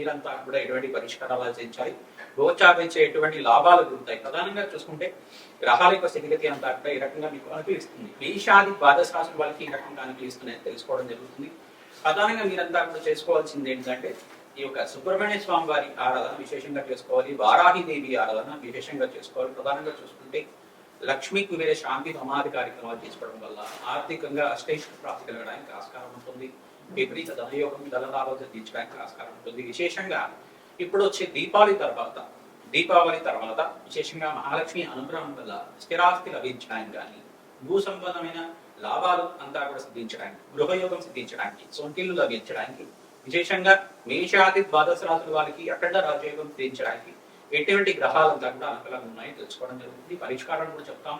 మీరంతా కూడా ఎటువంటి పరిష్కారాలు ఆచరించాలి గోచారించే ఎటువంటి లాభాలు గురుతాయి ప్రధానంగా చూసుకుంటే గ్రహాల యొక్క స్థితిగతి అంతా కూడా ఈ రకంగా మీకు అనుకూలిస్తుంది మేషాది ద్వాదశ రాశుల వాళ్ళకి ఈ రకంగా అనుకూలిస్తుంది తెలుసుకోవడం జరుగుతుంది. ప్రధానంగా మీరంతా కూడా చేసుకోవాల్సింది ఏంటంటే ఈ యొక్క సుబ్రహ్మణ్య స్వామి వారి ఆరాధన విశేషంగా చేసుకోవాలి. వారాహిదేవి ఆరాధన విశేషంగా చేసుకోవాలి. ప్రధానంగా చూసుకుంటే లక్ష్మీ కుబేర శాంతి సమాధి కార్యక్రమాలు చేసుకోవడం వల్ల ఆర్థికంగా అష్టైష్ ప్రాప్తి కలగడానికి ఆస్కారం ఉంటుంది. విపరీత ధనయోగం ధనలాభాలు తీర్చడానికి ఆస్కారం ఉంటుంది. విశేషంగా ఇప్పుడు వచ్చే దీపావళి తర్వాత దీపావళి తర్వాత విశేషంగా మహాలక్ష్మి అనుగ్రహం వల్ల స్థిరాస్తి లభించడానికి కానీ భూ సంబంధమైన లాభాలు అంతా కూడా సిద్ధించడానికి గృహయోగం సిద్ధించడానికి సొంతిల్లు లభించడానికి విశేషంగా మేషాది ద్వాదశ రాశుల వారికి అఖండ రాజయోగం సిద్ధించడానికి ఎటువంటి గ్రహాలు అంతా కూడా అనుకూలంగా ఉన్నాయో తెలుసుకోవడం జరుగుతుంది. పరిష్కారం కూడా చెప్తాం.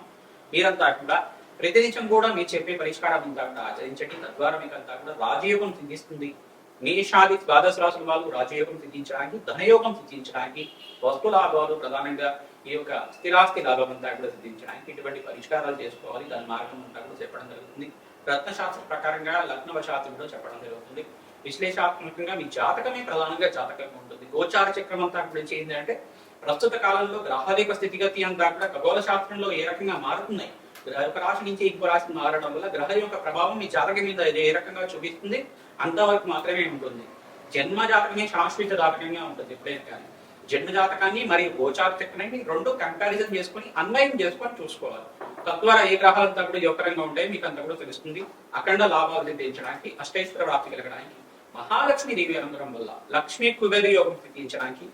మీరంతా కూడా ప్రతి ప్రతినిత్యం కూడా మీరు చెప్పే పరిష్కారం అంతా కూడా ఆచరించండి. తద్వారా మీకు అంతా కూడా రాజయోగం సిద్ధిస్తుంది. మేషాది ద్వాదశ రాసుల వాళ్ళు రాజయోగం సిద్ధించడానికి ధనయోగం సిద్ధించడానికి వస్తు లాభాలు ప్రధానంగా ఈ యొక్క స్థిరాస్తి లాభం అంతా కూడా సిద్ధించడానికి ఇటువంటి పరిష్కారాలు చేసుకోవాలి. దాని మార్గం అంతా కూడా చెప్పడం జరుగుతుంది. రత్నశాస్త్ర ప్రకారంగా లగ్నవశాస్త్రం కూడా చెప్పడం జరుగుతుంది. విశ్లేషాత్మకంగా మీ జాతకమే ప్రధానంగా జాతకంగా ఉంటుంది. గోచార చక్రం అంతా గురించి ఏంటంటే ప్రస్తుత కాలంలో గ్రహాల స్థితిగతి అంతా కూడా ఖగోళ శాస్త్రంలో ఏ రకంగా మారుతున్నాయి? ఒక రాశి నుంచి ఇంకో రాశికి మారడం వల్ల గ్రహ యొక్క ప్రభావం మీ జాతకం మీద ఏ రకంగా చూపిస్తుంది? అంతవరకు మాత్రమే ఉంటుంది. జన్మ జాతకమే శాశ్వత జాతకంగా ఉంటుంది ఎప్పుడైనా కానీ. జన్మ జాతకాన్ని మరియు గోచార చక్రాన్ని రెండు కంపారిజన్ చేసుకొని అన్వయం చేసుకొని చూసుకోవాలి. తద్వారా ఏ గ్రహాలంతా కూడా యోగకరంగా ఉంటాయి మీకు అంతా కూడా తెలుస్తుంది. అఖండ లాభాలు సిద్ధించడానికి అష్టైశ్వర ప్రాప్తి కలగడానికి మహాలక్ష్మి దేవి అనుగ్రహం వల్ల లక్ష్మీ కుబేర యోగం సిద్ధించడానికి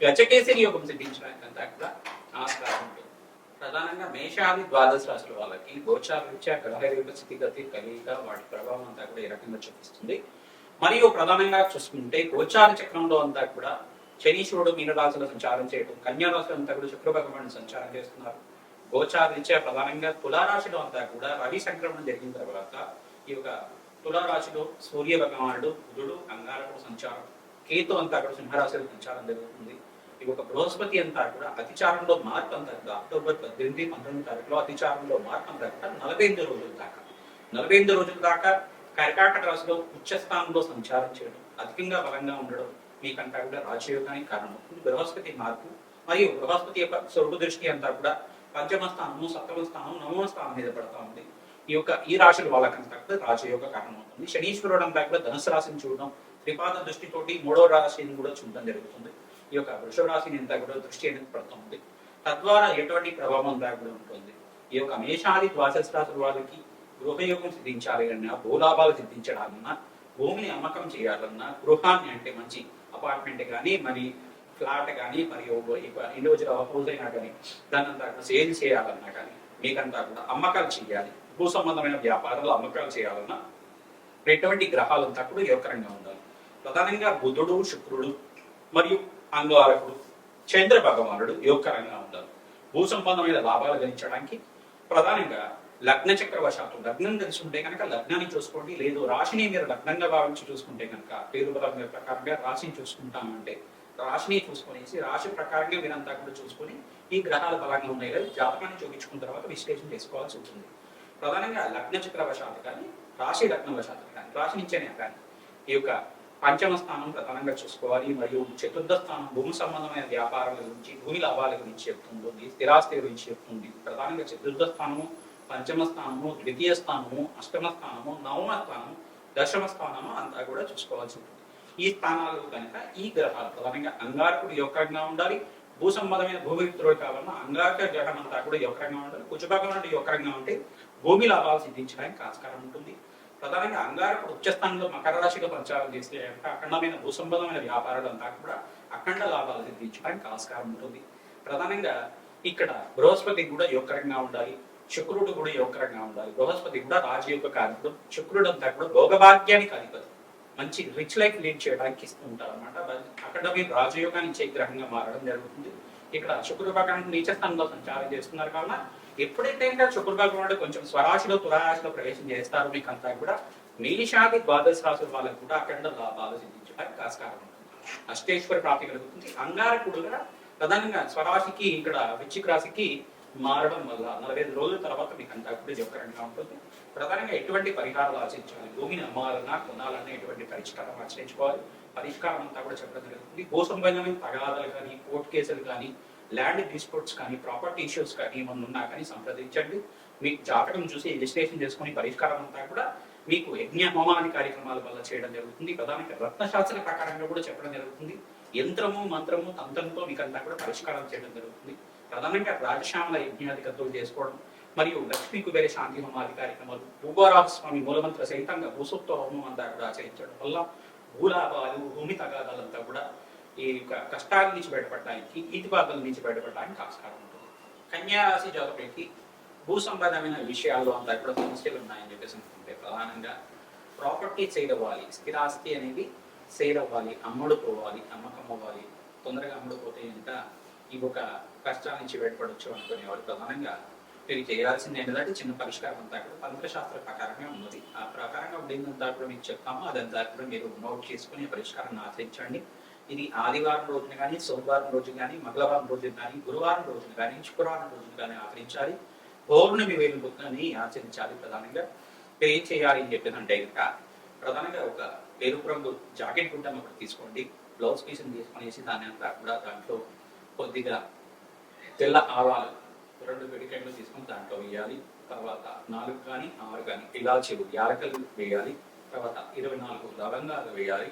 గజకేసరి యోగం సిద్ధించడానికి అంతా కూడా ఆస్కారం ప్రధానంగా మేషాది ద్వాదశ రాశుల వాళ్ళకి గోచార రీత్యా గ్రహ స్థితిగతి కలిగిక వాటి ప్రభావం అంతా కూడా ఈ రకంగా చూపిస్తుంది. మరియు ప్రధానంగా చూసుకుంటే గోచార చక్రంలో అంతా కూడా శనీశ్వరుడు మీనరాశులు సంచారం చేయడం కన్యారాశులు అంతా కూడా శుక్ర భగవానుడు సంచారం చేస్తున్నారు. గోచార రీత్యా ప్రధానంగా తులారాశిలో అంతా కూడా రవి సంక్రమణం జరిగిన తర్వాత ఈ యొక్క తులారాశిలో సూర్య భగవానుడు బుధుడు అంగారకుడు సంచారం కేతు అంతా కూడా సింహరాశిలో సంచారం జరుగుతుంది. ఈ ఒక బృహస్పతి అంతా కూడా అతిచారంలో మార్పు అంతా కూడా అక్టోబర్ పద్దెనిమిది పంతొమ్మిది తారీఖులో అతిచారంలో మార్పు అంతా కూడా నలభై ఎనిమిది రోజుల దాకా. నలభై ఎనిమిది రోజుల దాకా కర్కాటక రాశిలో ఉచ్చస్థానంలో సంచారం చేయడం అధికంగా బలంగా ఉండడం మీకంతా కూడా రాజయోగానికి కారణమవుతుంది బృహస్పతి మార్పు మరియు బృహస్పతి యొక్క స్వర్గ దృష్టి అంతా కూడా. పంచమ స్థానము సప్తమ స్థానం నవమ స్థానం మీద పడతా ఉంది. ఈ యొక్క ఈ రాశుల వాళ్ళకంతా కూడా రాజయోగ కారణమవుతుంది శనీశ్వరుడు అంతా కూడా ధనుసు రాశిని చూడడం త్రిపాద దృష్టితోటి మూడో రాశిని కూడా చూడడం జరుగుతుంది. ఈ యొక్క వృషభ రాశిని అంతా కూడా దృష్టి అనేది పడుతుంది తద్వారా ఎటువంటి ప్రభావం లేకుండా ఉంటుంది. ఈ యొక్క మేషాది ద్వాదశ రాశుల వాళ్ళకి గృహయోగం సిద్ధించాలి అన్నా భూలాభాలు సిద్ధించడాలన్నా భూమిని అమ్మకం చేయాలన్నా గృహాన్ని అంటే మంచి అపార్ట్మెంట్ కానీ మరి ఫ్లాట్ కానీ మరియు ఇండివిజువల్ హౌస్ అయినా కానీ దాన్ని అంతా కూడా సేల్ చేయాలన్నా కానీ మీకంతా కూడా అమ్మకాలు చేయాలి. భూ సంబంధమైన వ్యాపారాలు అమ్మకాలు చేయాలన్నా ఎటువంటి గ్రహాలంతా కూడా యోగకరంగా ఉండాలి. ప్రధానంగా బుధుడు శుక్రుడు మరియు అంగారకుడు చంద్ర భగవానుడు యోగకరంగా ఉన్నారు భూ సంబంధమైన లాభాలు గణించడానికి ప్రధానంగా లగ్న చక్రవశాత్తు లగ్నం తెలిసి ఉంటే కనుక లగ్నాన్ని చూసుకోండి. లేదు రాశిని మీరు లగ్నంగా భావించి చూసుకుంటే కనుక పేరు బలం ప్రకారంగా రాశిని చూసుకుంటామంటే రాశిని చూసుకొనేసి రాశి ప్రకారంగా మీరంతా కూడా చూసుకొని ఈ గ్రహాలు బలంగా ఉన్నాయి లేదా జాతకాన్ని చూపించుకున్న తర్వాత విశ్లేషణ చేసుకోవాల్సి ఉంటుంది. ప్రధానంగా లగ్న చక్రవశాత్తు కానీ రాశి లగ్నవశాత్తు కానీ రాశి నుంచేనే కానీ ఈ యొక్క పంచమ స్థానం ప్రధానంగా చూసుకోవాలి మరియు చతుర్థ స్థానం భూమి సంబంధమైన వ్యాపారాల గురించి భూమి లాభాల గురించి చెప్తుంది స్థిరాస్తి గురించి చెప్తుంది. ప్రధానంగా చతుర్థ స్థానము పంచమ స్థానము ద్వితీయ స్థానము అష్టమ స్థానము నవమ స్థానము దశమ స్థానము అంతా కూడా చూసుకోవాల్సి ఉంటుంది. ఈ స్థానాలు కనుక ఈ గ్రహాలు ప్రధానంగా అంగారకుడు యొక్కరంగా ఉండాలి భూ సంబంధమైన భూమి భూమిత్రుడు కావాలన్నా అంగారక గ్రహం అంతా కూడా యొక్కరంగా ఉండాలి కుజభగవానుడు యొక్కరంగా ఉంటే భూమి లాభాలు సిద్ధించడానికి ఆస్కారం ఉంటుంది. ప్రధానంగా అంగారకుడు ఉచ్చస్థానంలో మకర రాశిగా ప్రచారం చేస్తే అఖండమైన భూసంబంధమైన వ్యాపారాలు అంతా కూడా అఖండ లాభాలు సిద్ధించడానికి ఆస్కారం ఉంటుంది. ప్రధానంగా ఇక్కడ బృహస్పతి కూడా యోగకరంగా ఉండాలి. శుక్రుడు కూడా యోగకరంగా ఉండాలి. బృహస్పతి కూడా రాజయోగ కారకుడు శుక్రుడు అంతా కూడా భోగభాగ్యానికి అధిపతి. మంచి రిచ్ లైఫ్ లీడ్ చేయడానికి ఇస్తూ ఉంటారు అనమాట అక్కడ మీరు రాజయోగాన్ని ఇచ్చే గ్రహంగా మారడం జరుగుతుంది. ఇక్కడ శుక్రుడు పక్కన నీచ స్థానంలో సంచారం చేస్తున్నారు కావున ఎప్పుడైతే ఇంకా శుక్ర భగవానుడు కొంచెం స్వరాశిలో తులారాశిలో ప్రవేశం చేస్తారో మీకు అంతా కూడా మేషాది ద్వాదశ రాశుల వాళ్ళకు కూడా అఖండ లాభాలు సిద్ధించడానికి ఆస్కారం ఉంటుంది. అష్టేశ్వర ప్రాప్తి కలుగుతుంది. అంగారకుడు కూడా ప్రధానంగా స్వరాశికి ఇక్కడ వృచ్చిక రాశికి మారడం వల్ల నలభై ఐదు రోజుల తర్వాత మీకు అంతా కూడా జోకరంగా ఉంటుంది. ప్రధానంగా ఎటువంటి పరిహారాలు ఆచరించాలి? భూమిని అమ్మాలన్నా కొనాలన్నా ఎటువంటి పరిష్కారం ఆచరించుకోవాలి? పరిష్కారం అంతా కూడా చెప్పడం జరుగుతుంది. భూ సంబంధమైన తగాదాలు కానీ కోర్టు కేసులు కానీ ల్యాండ్ డిస్ప్యూట్స్ కానీ ప్రాపర్టీ ఇష్యూస్ కానీ ఏమన్నా ఉన్నా కానీ సంప్రదించండి. మీకు జాతకం చూసి రిజిస్ట్రేషన్ చేసుకుని పరిష్కారం అంతా కూడా మీకు యజ్ఞ హోమాది కార్యక్రమాల వల్ల చేయడం జరుగుతుంది. ప్రధానంగా రత్నశాస్త్ర ప్రకారంగా కూడా చెప్పడం జరుగుతుంది. యంత్రము మంత్రము తంత్రంతో మీకు అంతా కూడా పరిష్కారం చేయడం జరుగుతుంది. ప్రధానంగా రాజశ్యామల యజ్ఞాధికతులు చేసుకోవడం మరియు లక్ష్మీ కుబేర శాంతి హోమాది కార్యక్రమాలు భూగోరాహ స్వామి మూలమంత్ర సహితంగా భూసూక్త హోమం అంతా కూడా ఆచరించడం వల్ల భూలాభాలు భూమి తగాదాలంతా కూడా ఈ యొక్క కష్టాల నుంచి బయటపడడానికి ఈతిబాధల నుంచి బయటపడడానికి ఆస్కారం ఉంటుంది. కన్యారాశి జాతకులకి భూ సంబంధమైన విషయాల్లో అంతా కూడా సమస్యలు ఉన్నాయని చెప్పేసి అనుకుంటే ప్రధానంగా ప్రాపర్టీ సేల్ అవ్వాలి స్థిరాస్తి అనేది సేల్ అవ్వాలి అమ్ముడుకోవాలి అమ్మకం అవ్వాలి తొందరగా అమ్ముడుపోతే ఇంకా ఈ ఒక కష్టాల నుంచి బయటపడవచ్చు అనుకునేవారు ప్రధానంగా మీరు చేయాల్సింది ఏంటంటే చిన్న పరిష్కారం అంతా కూడా తంత్రశాస్త్ర ప్రకారమే ఉన్నది. ఆ ప్రకారంగా ఉండేదంతా కూడా మీకు చెప్తాము. అదంతా కూడా మీరు నోట్ చేసుకుని పరిష్కారాన్ని ఆచరించండి. ఇది ఆదివారం రోజున కానీ సోమవారం రోజు కానీ మంగళవారం రోజున కానీ గురువారం రోజున కానీ శుక్రవారం రోజున కానీ ఆచరించాలి. పౌర్ణమి వేలుబుక్కని కానీ ఆచరించాలి ప్రధానంగా. మీరు ఏం చేయాలి అని చెప్పేదంటే ఇంకా ప్రధానంగా ఒక ఎరుపు రంగు జాకెట్ గుంటాను ఒకటి తీసుకోండి. బ్లౌజ్ పీస్ని తీసుకునేసి దాని అంతా కూడా దాంట్లో కొద్దిగా తెల్ల ఆవాలు రెండు పిడికెట్లు తీసుకొని దాంట్లో వేయాలి. తర్వాత నాలుగు కానీ ఆరు కానీ ఇలాచీలు యాలకలు వేయాలి. తర్వాత ఇరవై నాలుగు లవంగాలు వేయాలి.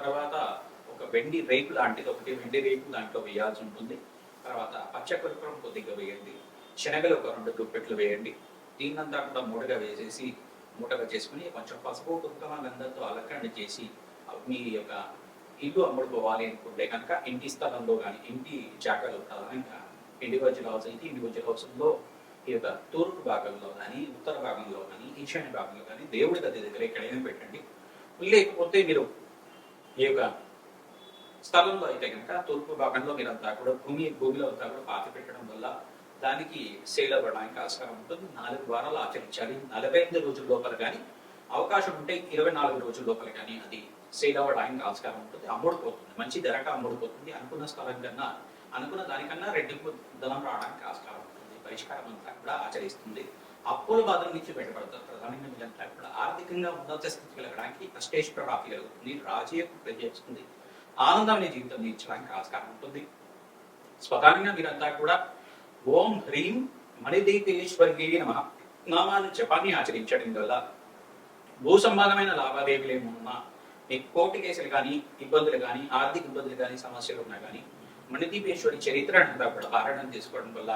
తర్వాత ఒక వెండి రేకు లాంటిది ఒకటి వెండి రేకు దాంట్లో వేయాల్సి ఉంటుంది. తర్వాత పచ్చకర్పూరం కొద్దిగా వేయండి. శనగలు ఒక రెండు దుప్పెట్లు వేయండి. దీన్నంతా కూడా మూడగా వేసేసి మూటగా చేసుకుని కొంచెం పసుపు కుంకుమ గంధంతో అలంకరణ చేసి మీ యొక్క ఇల్లు అమ్ముడుకోవాలి అనుకుంటే కనుక ఇంటి స్థలంలో కానీ ఇంటి జాగాలో ప్రధానంగా ఇండివిజువల్ హౌస్ అయితే ఇండివిజువల్ హౌస్లో ఈ యొక్క తూర్పు భాగంలో కానీ ఉత్తర భాగంలో కానీ ఈశాన్య భాగంలో కానీ దేవుడి గది దగ్గర ఎక్కడైనా పెట్టండి. లేకపోతే మీరు ఈ యొక్క స్థలంలో అయితే కనుక తూర్పు భాగంలో మీరంతా కూడా భూమి భూమిలో అంతా కూడా పాతి పెట్టడం వల్ల దానికి సేల్ అవ్వడానికి ఆస్కారం ఉంటుంది. నాలుగు వారాలు ఆచరించాలి. నలభై ఎనిమిది రోజుల లోపల కానీ అవకాశం ఉంటే ఇరవై నాలుగు రోజుల లోపల కానీ అది సేల్ అవ్వడానికి ఆస్కారం ఉంటుంది. అమ్ముడుపోతుంది. మంచి ధరక అమ్ముడుపోతుంది. అనుకున్న స్థలం కన్నా అనుకున్న దానికన్నా రెట్టింపు ధనం రావడానికి ఆస్కారం ఉంటుంది. పరిష్కారం అంతా కూడా ఆచరిస్తుంది. అప్పుల బాధల నుంచి బయటపడతారు. ప్రధానంగా మీరంతా కూడా ఆర్థికంగా ఉన్నత స్థితికి వెళ్ళడానికి అష్టేశ్వర రాఫీ కలుగుతుంది. రాజీయకు ఆనందం ఆనందమైన జీవితం ఇచ్చడానికి ఆస్కారం ఉంటుంది. స్వతహానంగా మీరంతా కూడా ఓం హ్రీం మణిదీపేశ్వరి నమ. నామాన్ని జపాన్ని ఆచరించడం వల్ల భూ సంబంధమైన లావాదేవీలు ఏమన్నా మీకు కోర్టు కేసులు కానీ ఇబ్బందులు కానీ ఆర్థిక ఇబ్బందులు కానీ సమస్యలు ఉన్నా కానీ మణిదీపేశ్వరి చరిత్ర అంతా కూడా పారాయణం చేసుకోవడం వల్ల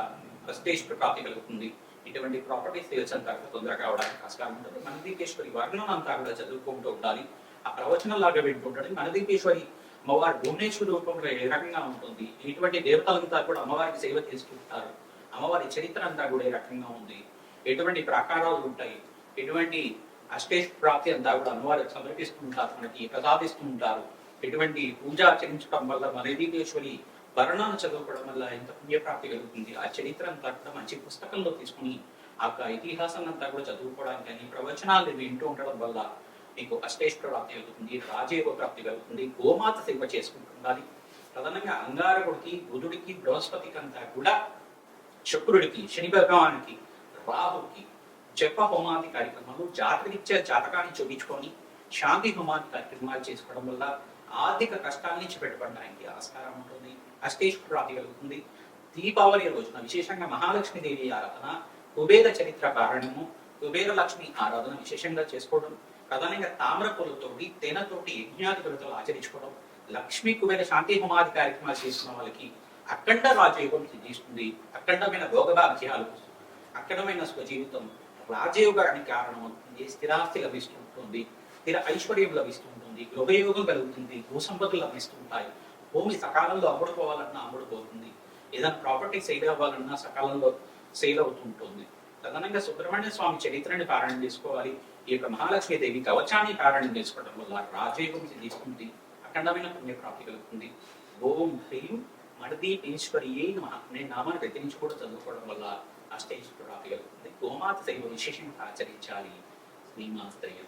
ప్రస్తేశ్వర ప్రాప్తి కలుగుతుంది. ఇటువంటి ప్రాపర్టీస్ సేల్స్ అంతా తొందరగా కావడానికి ఆస్కారం ఉంటుంది. మణిదీపేశ్వరి వర్ణం అంతా కూడా చదువుకుంటూ ఉండాలి. ఆ ప్రవచనం లాగా పెట్టుకుంటాడు మణిదీపేశ్వరి అమ్మవారి భువనేశ్వరి రూపంలో ఏ రకంగా ఉంటుంది? ఇటువంటి దేవతలంతా కూడా అమ్మవారికి సేవ చేసుకుంటారు. అమ్మవారి చరిత్ర అంతా కూడా ఏ రకంగా ఉంది? ఎటువంటి ప్రాకారాలు ఉంటాయి? ఎటువంటి అష్టేష్ ప్రాప్తి అంతా కూడా అమ్మవారికి సమర్పిస్తుంటారు మనకి ప్రసాదిస్తూ ఉంటారు. ఎటువంటి పూజ ఆచరించడం వల్ల మనదీపేశ్వరి వర్ణాలు చదవడం వల్ల ఎంత పుణ్యప్రాప్తి కలుగుతుంది. ఆ చరిత్ర అంతా కూడా మంచి పుస్తకంలో తీసుకుని ఆ యొక్క ఇతిహాసం అంతా కూడా చదువుకోవడానికి కానీ ప్రవచనాలు వింటూ ఉండడం వల్ల మీకు అష్టేశ్వర ప్రాప్తి కలుగుతుంది రాజయోగ ప్రాప్తి కలుగుతుంది గోమాత సేవ చేసుకుంటుండాలి. ప్రధానంగా అంగారకుడికి బుధుడికి బృహస్పతికి అంతా కూడా శుక్రుడికి శని భగవానికి రాహుకి జప హోమాది కార్యక్రమాలు జాతకరీత్యా జాతకాన్ని చూపించుకొని శాంతి హోమాది కార్యక్రమాలు చేసుకోవడం వల్ల ఆర్థిక కష్టాల నుంచి బయటపడడానికి ఆస్కారం ఉంటుంది అష్టేశ్వర ప్రాప్తి కలుగుతుంది. దీపావళి రోజున విశేషంగా మహాలక్ష్మి దేవి ఆరాధన కుబేర చరిత్ర కారణము కుబేర లక్ష్మి ఆరాధన విశేషంగా చేసుకోవడం ప్రధానంగా తామ్ర పూలతోటి తేనెతోటి యజ్ఞాధిపతులు ఆచరించుకోవడం లక్ష్మీ కుబేర శాంతి హోమాది కార్యక్రమాలు చేసిన వాళ్ళకి అఖండ రాజయోగం సిద్ధిస్తుంది. అఖండమైన భోగభాగ్యాలు అఖండమైన స్వజీవితం రాజయోగానికి కారణం అవుతుంది స్థిరాస్తి లభిస్తుంటుంది స్థిర ఐశ్వర్యం లభిస్తుంటుంది గృహయోగం కలుగుతుంది. భూసంపదలు లభిస్తుంటాయి భూమి సకాలంలో అమ్ముడుకోవాలన్నా అమ్ముడుపోతుంది. ఏదైనా ప్రాపర్టీ సేల్ అవ్వాలన్నా సకాలంలో సేల్ అవుతుంటుంది తదనంగా సుబ్రహ్మణ్య స్వామి చరిత్రని కారణం చేసుకోవాలి. ఈ యొక్క మహాలక్ష్మీదేవి కవచాన్ని కారణం చేసుకోవడం వల్ల రాజయోగం తీసుకుంది. అఖండమైన పుణ్యప్రాప్తి కలుగుతుంది. ఓం హ్రీం మణదీప్ ఈశ్వరియే నమః అనే నామాన్ని ప్రతినించి కూడా చదువుకోవడం వల్ల అష్టైశ్వర ప్రాప్తి కలుగుతుంది. గోమాత శైవ విశేషంగా ఆచరించాలి. శ్రీమాస్త్రయ